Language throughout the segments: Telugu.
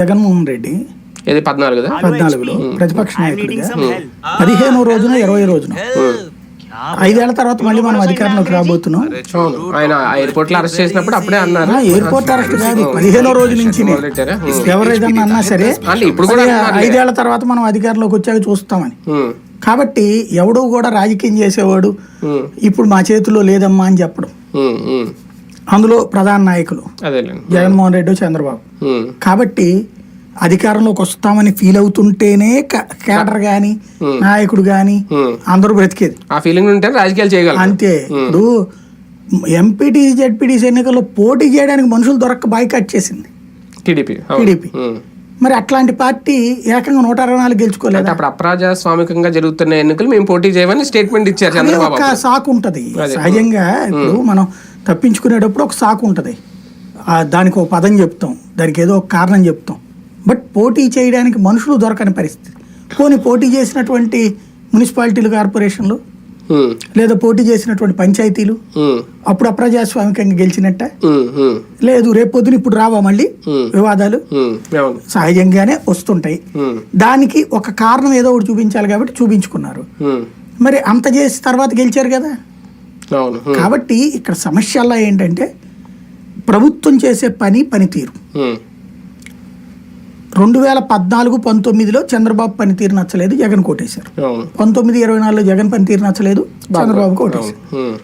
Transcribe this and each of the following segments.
జగన్మోహన్ రెడ్డి ఇది పద్నాలుగు కదా? పద్నాలుగులో ప్రతిపక్ష నాయకుడిగా పదిహేను రోజున ఇరవై రోజున. ఐదేళ్ళ తర్వాత మళ్ళీ మనం అధికారంలోకి రాబోతున్నాం. ఆయన ఎయిర్పోర్ట్లో అరెస్ట్ చేసినప్పుడు అప్పుడే అన్నారు. ఎయిర్పోర్ట్ అరెస్ట్ కాదు పదిహేనో రోజు నుంచి మొదలెట్టారా? ఎవరు ఏదన్నా అన్నా సరే ఇప్పుడు కూడా. ఐదేళ్ళ తర్వాత మనం అధికారంలోకి వచ్చాక చూస్తామని. కాబట్టి ఎవడో కూడా రాజకీయం చేసేవాడు ఇప్పుడు మా చేతిలో లేదమ్మా అని చెప్పడం. అందులో ప్రధాన నాయకులు జగన్మోహన్ రెడ్డి చంద్రబాబు. కాబట్టి అధికారంలోకి వస్తామని ఫీల్ అవుతుంటేనే కేడర్ గాని నాయకుడు గాని ఉమ్. అందరూ బ్రతికేది. ఆ ఫీలింగ్ ఉంటే రాజకీయాలు చేయగలరు. అంతే. ఇప్పుడు ఎంపీటీ జెడ్పీటీసీ ఎన్నికల్లో పోటీ చేయడానికి మనుషులు దొరక్క బాయ్కాట్ చేసింది. టీడీపీ టీడీపీ మరి అట్లాంటి పార్టీ ఏకంగా నూట అరవై నాలుగు గెలుచుకోలేదు? అప్పుడు అప్రజాస్వామికంగా జరుగుతున్న ఎన్నికలు మేము పోటీ చేయమని స్టేట్మెంట్ ఇచ్చారు ఒక సాకు ఉంటది. సహజంగా ఇప్పుడు మనం తప్పించుకునేటప్పుడు ఒక సాకు ఉంటది. దానికి ఒక పదం చెప్తాం. దానికి ఏదో ఒక కారణం చెప్తాం. బట్ పోటీ చేయడానికి మనుషులు దొరకని పరిస్థితి. పోనీ పోటీ చేసినటువంటి మున్సిపాలిటీలు కార్పొరేషన్లు లేదా పోటీ చేసినటువంటి పంచాయతీలు అప్పుడు అప్రజాస్వామికంగా గెలిచినట్ట? లేదు రేపు పొద్దున ఇప్పుడు రావా మళ్ళీ. వివాదాలు? సహజంగానే వస్తుంటాయి. దానికి ఒక కారణం ఏదో ఒకటి చూపించాలి కాబట్టి చూపించుకున్నారు. మరి అంత చేసి తర్వాత గెలిచారు కదా? కాబట్టి ఇక్కడ సమస్యల్లో ఏంటంటే ప్రభుత్వం చేసే పని పనితీరు. రెండు వేల పద్నాలుగు పంతొమ్మిదిలో చంద్రబాబు పనితీరు నచ్చలేదు జగన్ కోటేశారు. పంతొమ్మిది ఇరవై నాలుగులో జగన్ పనితీరు నచ్చలేదు చంద్రబాబు కోటేశారు.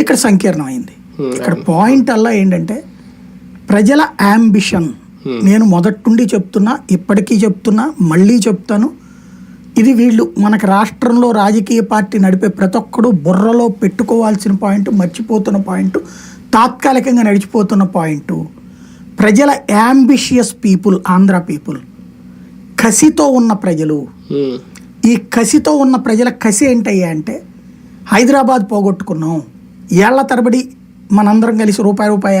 ఇక్కడ సంకీర్ణమైంది Hmm. ఇక్కడ పాయింట్ అల్లా ఏంటంటే ప్రజల అంబిషన్ నేను మొదటి చెప్తున్నా ఇప్పటికీ చెప్తున్నా మళ్ళీ చెప్తాను. ఇది వీళ్ళు మనకు రాష్ట్రంలో రాజకీయ పార్టీ నడిపే ప్రతి ఒక్కడు బుర్రలో పెట్టుకోవాల్సిన పాయింట్ మర్చిపోతున్న పాయింట్ తాత్కాలికంగా నడిచిపోతున్న పాయింట్ ప్రజల యాంబిషియస్ పీపుల్ ఆంధ్ర పీపుల్ కసితో ఉన్న ప్రజలు. ఈ కసితో ఉన్న ప్రజల కసి ఏంటయ్యా అంటే హైదరాబాద్ పోగొట్టుకున్నాం. ఏళ్ళ తరబడి మనందరం కలిసి రూపాయి రూపాయి